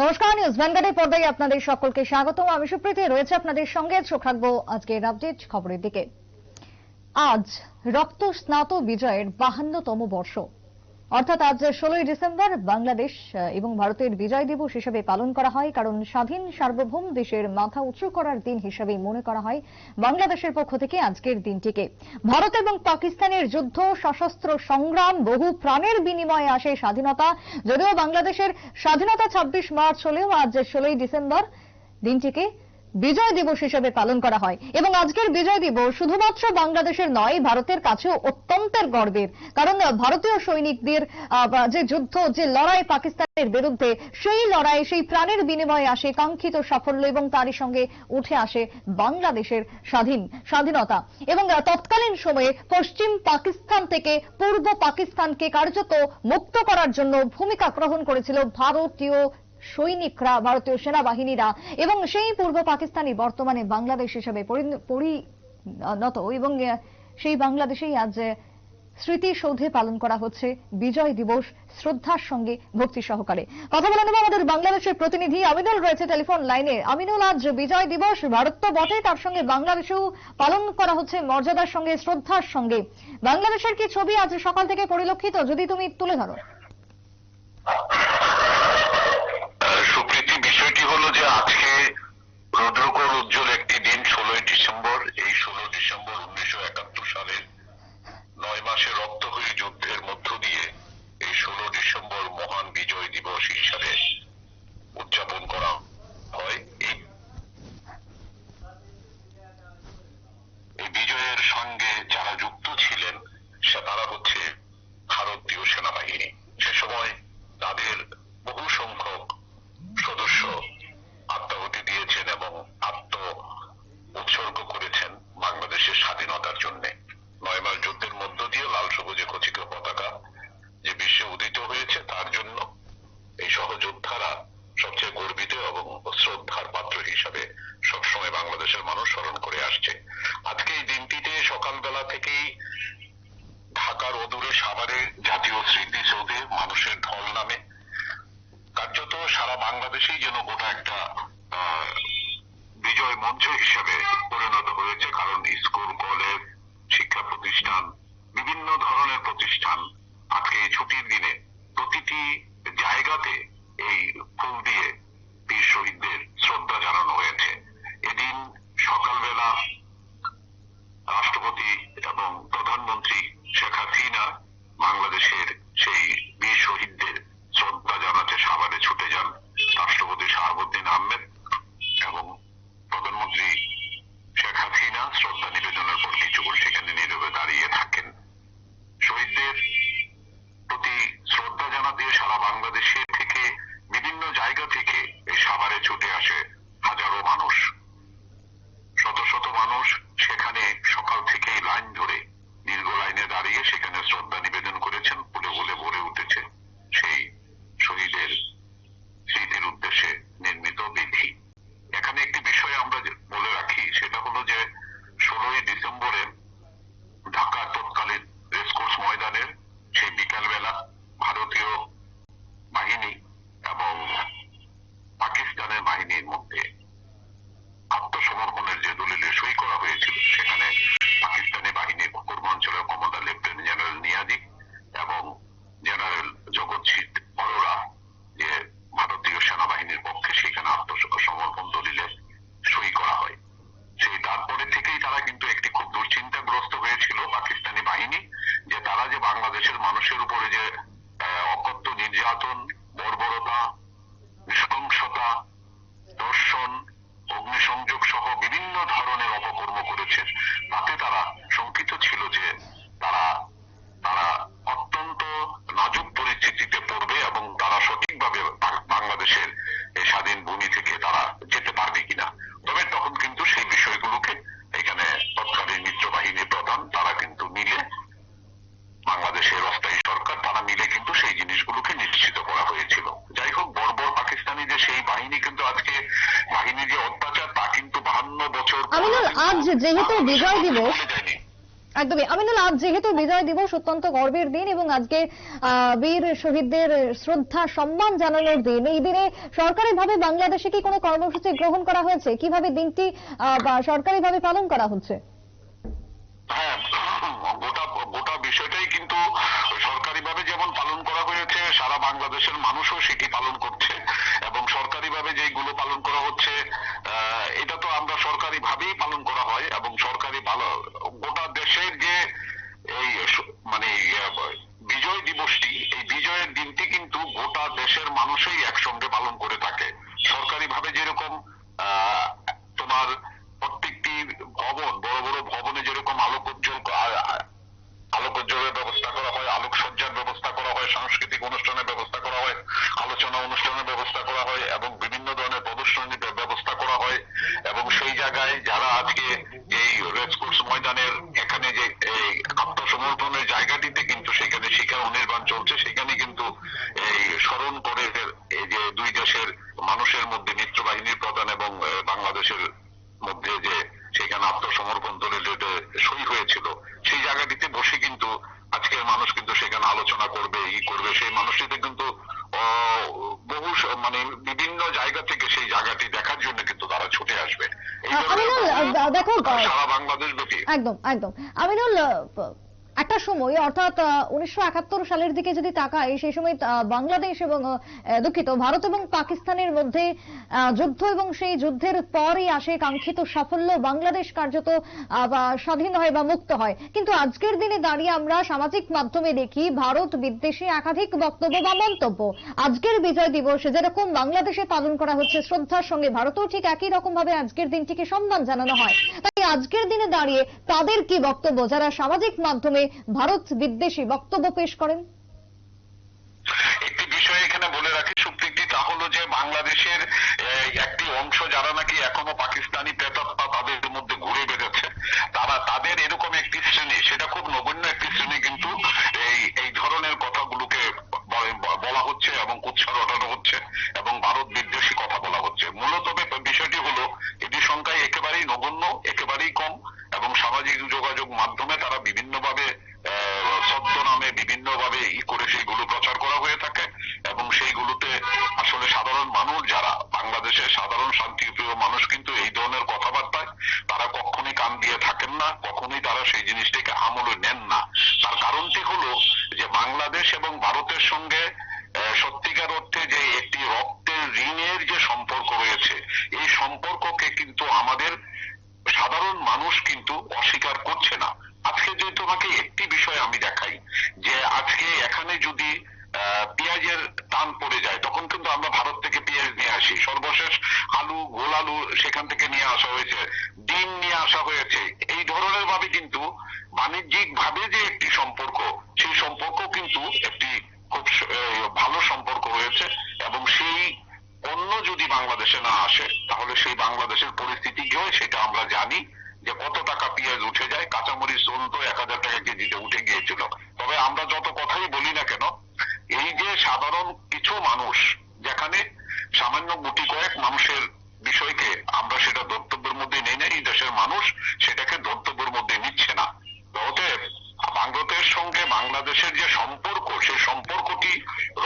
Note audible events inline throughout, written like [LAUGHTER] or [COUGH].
নমস্কার, নিউজ ভ্যানগার্ডের পর্দায় আপনাদের সকলকে স্বাগত আমি সুপ্রীতি, রয়েছে আপনাদের সঙ্গে চোখ রাখব আজকের আপডেট খবরের দিকে। আজ রক্ত স্নাত বিজয়ের বাহান্নতম বর্ষ। অর্থাৎ আজ ষোলোই ডিসেম্বর বাংলাদেশ এবং ভারতের বিজয় দিবস হিসেবে পালন করা হয়, কারণ স্বাধীন সার্বভৌম দেশের মাথা উঁচু করার দিন হিসেবে মনে করা হয় বাংলাদেশের পক্ষ থেকে আজকের দিনটিকে। ভারত এবং পাকিস্তানের যুদ্ধ, সশস্ত্র সংগ্রাম, বহু প্রাণের বিনিময়ে আসে স্বাধীনতা। যদিও বাংলাদেশের স্বাধীনতা ছাব্বিশ মার্চ হলেও আজ ষোলোই ডিসেম্বর দিনটিকে বিজয় দিবস হিসেবে পালন করা হয়। এবং আজকের বিজয় দিবস শুধুমাত্র বাংলাদেশের নয়, ভারতের কাছেও অত্যন্তের গর্বের। কারণ ভারতীয় সৈনিকদের যে যুদ্ধ, যে লড়াই পাকিস্তানের বিরুদ্ধে, সেই লড়াই, সেই প্রাণের বিনিময়ে আসে, কাঙ্ক্ষিত সাফল্য এবং তারই সঙ্গে উঠে আসে বাংলাদেশের স্বাধীন, স্বাধীনতা। এবং তৎকালীন সময়ে পশ্চিম পাকিস্তান থেকে পূর্ব পাকিস্তানকে কার্যত মুক্ত করার জন্য ভূমিকা গ্রহণ করেছিল ভারতীয় সৈনিকরা, ভারতীয় সেনাবাহিনীরা এবং সেই পূর্ব পাকিস্তানি বর্তমানে বাংলাদেশ হিসেবে পরিণ- পরিণত এবং সেই বাংলাদেশেই আজ স্মৃতিসৌধে পালন করা হচ্ছে বিজয় দিবস শ্রদ্ধার সঙ্গে ভক্তি সহকারে। কথা বলে নেব আমাদের বাংলাদেশের প্রতিনিধি আমিনুল রয়েছে টেলিফোন লাইনে। আমিনুল, আজ বিজয় দিবস, ভারত তো বটে তার সঙ্গে বাংলাদেশেও পালন করা হচ্ছে মর্যাদার সঙ্গে, শ্রদ্ধার সঙ্গে। বাংলাদেশের কি ছবি আজ সকাল থেকে পরিলক্ষিত, যদি তুমি তুলে ধরো? মানুষের উপরে যে অকথ্য নির্যাতন, বর্বরতা, নৃশংসতা, দর্শন, অগ্নিসংযোগ সহ বিভিন্ন ধরনের অপকর্ম করেছে, তাতে তারা শঙ্কিত ছিল যে তারা তারা অত্যন্ত নাজুক পরিস্থিতিতে পড়বে এবং তারা সঠিকভাবে বাংলাদেশের এই স্বাধীন ভূমি থেকে তারা যেতে পারবে কিনা তবে তখন কিন্তু সেই বিষয়গুলোকে এখানে তৎকালীন মিত্র বাহিনীর প্রধান তারা কিন্তু মিলে বাংলাদেশের অস্থায়ী সরকার তারা মিলে কিন্তু সেই জিনিসগুলোকে নিশ্চিত করা হয়েছিল যাই হোক বর্বর পাকিস্তানি যে সেই বাহিনী কিন্তু আজকে বাহিনীর যে অত্যাচার তা কিন্তু বাহান্ন বছর পর আমিনুল, আজ যেহেতু বিজয় দিবস- ভুলে যায়নি। একদমই। আমিনুল আজ যেহেতু বিজয় দিবস অত্যন্ত গর্বের দিন এবং আজকে বীর শহীদদের শ্রদ্ধা সম্মান জানানোর দিন। এই দিনে সরকারিভাবে বাংলাদেশে কি কোনো কর্মসূচি গ্রহণ করা হয়েছে? কীভাবে দিনটি সরকারিভাবে পালন করা হচ্ছে? হ্যাঁ [CLEARS THROAT] গোটা গোটা বিষয়টাই কিন্তু সরকারিভাবে যেমন পালন করা হয়েছে সারা বাংলাদেশের মানুষও সেটি পালন করছে এবং সরকারিভাবে যেগুলো পালন করা হচ্ছে এটা তো আমরা সরকারি ভাবেই পালন করা হয় এবং সরকারি ভালো, গোটা দেশের যে এই মানে বিজয় দিবসটি, এই বিজয়ের দিনটি কিন্তু গোটা দেশের মানুষই একসঙ্গে পালন করে থাকে। সরকারিভাবে যেরকম তোমার প্রত্যেকটি ভবন, বড় বড় ভবনে যেরকম আলোকোজ্জ্বল আলোকোজ্জ্বলের ব্যবস্থা করা হয়, আলোকসজ্জার ব্যবস্থা করা হয়, সাংস্কৃতিক অনুষ্ঠানের ব্যবস্থা করা হয়, আলোচনা অনুষ্ঠানের ব্যবস্থা করা হয় এবং বিভিন্ন ধরনের ব্যবস্থা করা হয় এবং সেই জায়গায় যারা আজকে এই রেসকোর্স ময়দানের এখানে যে এই আত্মসমর্পণের জায়গাটিতে কিন্তু সেখানে শিক্ষা অনির্বাণ চলছে, সেখানে কিন্তু এই স্মরণ করে এই যে দুই দেশের মানুষের মধ্যে মিত্র বাহিনীর প্রধান এবং বাংলাদেশের মধ্যে যে সেখানে আত্মসমর্পণ দলিলের সই হয়েছিল, সেই জায়গাটিতে বসে কিন্তু আজকের মানুষ কিন্তু সেখানে আলোচনা করবে, ই করবে। সেই মানুষটিতে কিন্তু বহু মানে বিভিন্ন জায়গা থেকে সেই জায়গাটি দেখার জন্য কিন্তু তারা ছুটে আসবে এই আহ, ধরনের আমিনুল, ঘটনা আহ, দেখো, আহ, সারা বাংলাদেশ ব্যাপী। একদম একদম। আমিনুল একটা সময়, অর্থাৎ উনিশশো একাত্তর সালের দিকে যদি তাকাই, সেই সময় বাংলাদেশ এবং দুঃখিত, ভারত এবং পাকিস্তানের মধ্যে যুদ্ধ এবং সেই যুদ্ধের পরই আসে কাঙ্ক্ষিত সাফল্য, বাংলাদেশ কার্যত স্বাধীন হয় বা মুক্ত হয়। কিন্তু আজকের দিনে দাঁড়িয়ে আমরা সামাজিক মাধ্যমে দেখি, ভারত বিদ্বেষী একাধিক বক্তব্য বা মন্তব্য। আজকের বিজয় দিবস যেরকম বাংলাদেশে পালন করা হচ্ছে, শ্রদ্ধার সঙ্গে ভারতেও ঠিক একই রকম ভাবে আজকের দিনটিকে সম্মান জানানো হয়। তাই আজকের দিনে দাঁড়িয়ে তাদের কি বক্তব্য? যারা সামাজিক মাধ্যমে ভারত বিদ্বেষী বক্তব্য পেশ করেন। একটি বিষয় এখানে বলে রাখি সুপ্রীতি, তা হলো যে বাংলাদেশের একটি অংশ যারা নাকি এখনও পাকিস্তানি প্রেতাত্মা তাদের মধ্যে ঘুরে বেড়াচ্ছে, তারা তাদের এরকম একটি শ্রেণি, সেটা খুব নগণ্য একটি শ্রেণি কিন্তু এই এই ধরনের কথাগুলোকে বলা হচ্ছে এবং কুৎসা রটানো হচ্ছে। না, কখনোই তারা সেই জিনিসটাকে আমলে নেন না। তার কারণটি হলো যে বাংলাদেশ এবং ভারতের সঙ্গে সত্যিকার অর্থে যে একটি রক্তের ঋণের যে সম্পর্ক রয়েছে, এই সম্পর্ককে কিন্তু আমাদের সাধারণ মানুষ কিন্তু অস্বীকার করছে না। আজকে যদি তোমাকে একটি বিষয় আমি দেখাই, যে আজকে এখানে যদি পেঁয়াজের টান পড়ে যায়, তখন কিন্তু আমরা ভারত থেকে পেঁয়াজ নিয়ে আসি সর্বশেষ আলু গোল আলু সেখান থেকে নিয়ে আসা হয়েছে ডিম নিয়ে আসা হয়েছে এই ধরনের ভাবে কিন্তু বাণিজ্যিক ভাবে যে একটি সম্পর্ক, সেই সম্পর্ক কিন্তু একটি খুব ভালো সম্পর্ক রয়েছে এবং সেই অন্য যদি বাংলাদেশে না আসে, তাহলে সেই বাংলাদেশের পরিস্থিতি কি হয় সেটা আমরা জানি যে কত টাকা পেঁয়াজ উঠে যায়, কাঁচামরিচ চলতো এক হাজার টাকা কেজিতে উঠে গিয়েছিল তবে আমরা যত কথাই বলি না কেন এই যে সাধারণ কিছু মানুষ যেখানে সামান্য গুটি কয়েক মানুষের বিষয়কে আমরা সেটা ধর্তব্যের মধ্যে নেই না এই দেশের মানুষ সেটাকে ধর্তব্যের মধ্যে নিচ্ছে না তো অতএব ভারতের সঙ্গে বাংলাদেশের যে সম্পর্ক সেই সম্পর্কটি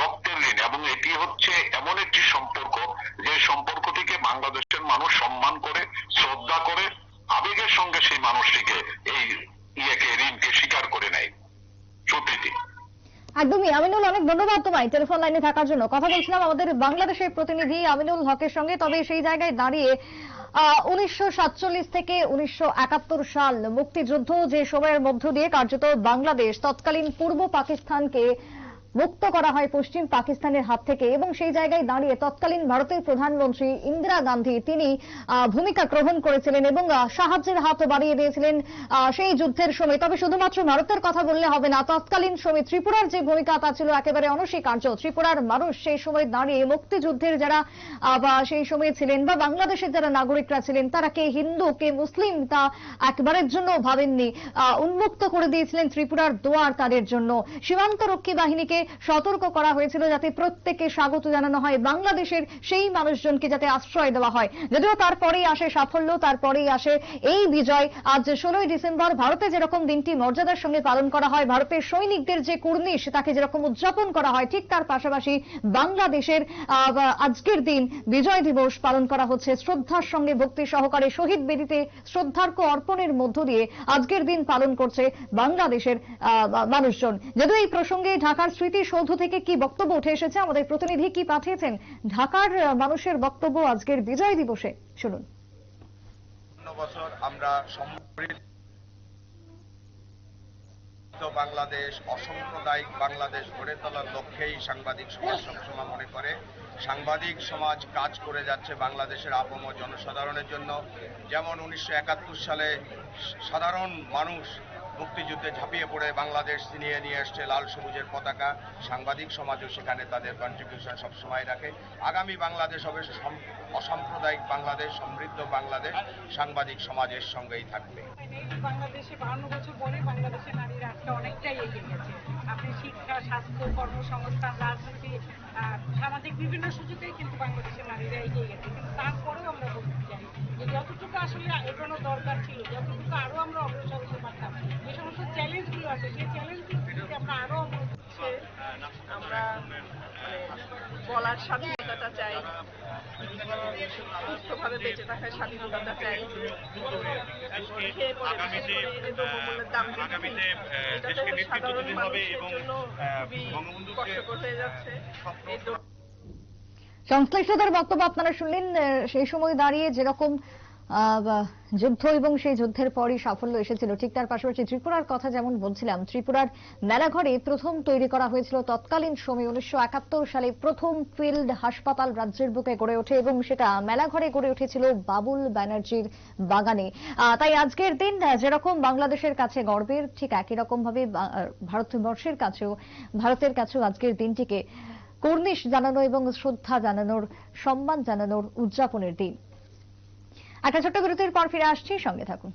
রক্তের ঋণ এবং এটি হচ্ছে এমন একটি সম্পর্ক যে সম্পর্কটিকে বাংলাদেশের মানুষ সম্মান করে, শ্রদ্ধা করে, আবেগের সঙ্গে সেই মানুষটিকে এই ইয়েকে, ঋণকে স্বীকার করে নেয়। সুপ্রীতি একদমই। আমিনুল, অনেক ধন্যবাদ তোমায় টেলিফোন লাইনে থাকার জন্য। কথা বলছিলাম আমাদের বাংলাদেশের প্রতিনিধি আমিনুল হকের সঙ্গে, তবে সেই জায়গায় দাঁড়িয়ে উনিশশো সাতচল্লিশ থেকে উনিশশো একাত্তর সাল মুক্তিযুদ্ধ যে সময়ের মধ্য দিয়ে কার্যত বাংলাদেশ তৎকালীন পূর্ব পাকিস্তানকে মুক্ত করা হয় পশ্চিম পাকিস্তানের হাত থেকে এবং সেই জায়গায় দাঁড়িয়ে তৎকালীন ভারতের প্রধানমন্ত্রী ইন্দিরা গান্ধী, তিনি ভূমিকা গ্রহণ করেছিলেন এবং সাহায্যের হাত বাড়িয়ে দিয়েছিলেন সেই যুদ্ধের সময়। তবে শুধুমাত্র ভারতের কথা বললে হবে না, তৎকালীন সময় ত্রিপুরার যে ভূমিকা তা ছিল একেবারে অনস্বীকার্য। ত্রিপুরার মানুষ সেই সময় দাঁড়িয়ে মুক্তিযুদ্ধের যারা বা সেই সময় ছিলেন বা বাংলাদেশের যারা নাগরিকরা ছিলেন, তারা কে হিন্দু, কে মুসলিম তা একবারের জন্য ভাবেননি। উন্মুক্ত করে দিয়েছিলেন ত্রিপুরার দোয়ার তাদের জন্য। সীমান্ত রক্ষী বাহিনীকে সতর্ক করা হয়েছিল যাতে প্রত্যেককে স্বাগত জানানো হয় বাংলাদেশের সেই মানুষজনকে যাতে আশ্রয় দেওয়া হয়। যদিও তারপরেই আসে সাফল্য, তারপরেই আসে এই বিজয়। আজ ষোলোই ডিসেম্বর, ভারতে যেরকম দিনটি মর্যাদার সঙ্গে পালন করা হয়, ভারতের সৈনিকদের যে কুর্নিশ, তাকে যেরকম উদযাপন করা হয়, ঠিক তার পাশাপাশি বাংলাদেশের আজকের দিন বিজয় দিবস পালন করা হচ্ছে। শ্রদ্ধার সঙ্গে ভক্তি সহকারে শহীদ বেদিতে শ্রদ্ধার্ঘ অর্পণের মধ্য দিয়ে আজকের দিন পালন করছে বাংলাদেশের মানুষজন। যদিও এই প্রসঙ্গে ঢাকার স্মৃতিসৌধ থেকে কি বক্তব্য উঠে এসেছে? আমাদের প্রতিনিধি কি পাঠিয়েছেন? ঢাকার মানুষের বক্তব্য আজকের বিজয় দিবসে। শুনুন। বছর আমরা সমৃদ্ধ বাংলাদেশ, অসাম্প্রদায়িক বাংলাদেশ গড়ে তোলার লক্ষ্যেই সাংবাদিক সমাজ সবসময় মনে করে। সাংবাদিক সমাজ কাজ করে যাচ্ছে বাংলাদেশের আপম জনসাধারণের জন্য। যেমন উনিশশো একাত্তর সালে সাধারণ মানুষ মুক্তিযুদ্ধে ঝাঁপিয়ে পড়ে বাংলাদেশ ছিনিয়ে নিয়ে এসছে লাল সবুজের পতাকা। সাংবাদিক সমাজও সেখানে তাদের কন্ট্রিবিউশন সবসময় রাখে। আগামী বাংলাদেশ হবে অসাম্প্রদায়িক বাংলাদেশ, সমৃদ্ধ বাংলাদেশ। সাংবাদিক সমাজের সঙ্গেই থাকবে। বাংলাদেশে বাহান্ন বছর পরে বাংলাদেশের নারীরা আজকে অনেকটাই এগিয়ে গেছে। আপনি শিক্ষা, স্বাস্থ্য, কর্মসংস্থান, রাজনীতি সামাজিক বিভিন্ন সুযোগেই কিন্তু বাংলাদেশের নারীরা এগিয়ে গেছে। কিন্তু তারপরেও আমরা বলতে চাই যে যতটুকু আসলে এগোনো দরকার ছিল, যতটুকু আরও আমরা অগ্রসর হতে পারতাম আছে সেই চ্যালেঞ্জগুলো যদি আমরা আরও হচ্ছে আমরা মানে বলার স্বাধীনতাটা চাই সুস্থভাবে বেঁচে থাকার স্বাধীনতাটা চাই। সংশ্লিষ্টদের বক্তব্য আপনারা শুনলেন সেই সময় দাঁড়িয়ে যেরকম যুদ্ধ এবং সেই যুদ্ধের পরই সাফল্য এসেছিল। ঠিক তার পাশাপাশি ত্রিপুরার কথা যেমন বলছিলাম, ত্রিপুরার মেলাঘরে প্রথম তৈরি করা হয়েছিল তৎকালীন সময়, উনিশশো সালে প্রথম ফিল্ড হাসপাতাল রাজ্যের বুকে গড়ে ওঠে এবং সেটা মেলাঘরে গড়ে উঠেছিল বাবুল ব্যানার্জির বাগানে। তাই আজকের দিন যেরকম বাংলাদেশের কাছে গর্বের, ঠিক একই রকম ভাবে ভারতবর্ষের কাছেও, ভারতের কাছেও আজকের দিনটিকে কর্নিশ জানানো এবং শ্রদ্ধা জানানোর, সম্মান জানানোর উদযাপনের দিন। একটা ছোট্ট বিরতির পর ফিরে আসছি। সঙ্গে থাকুন।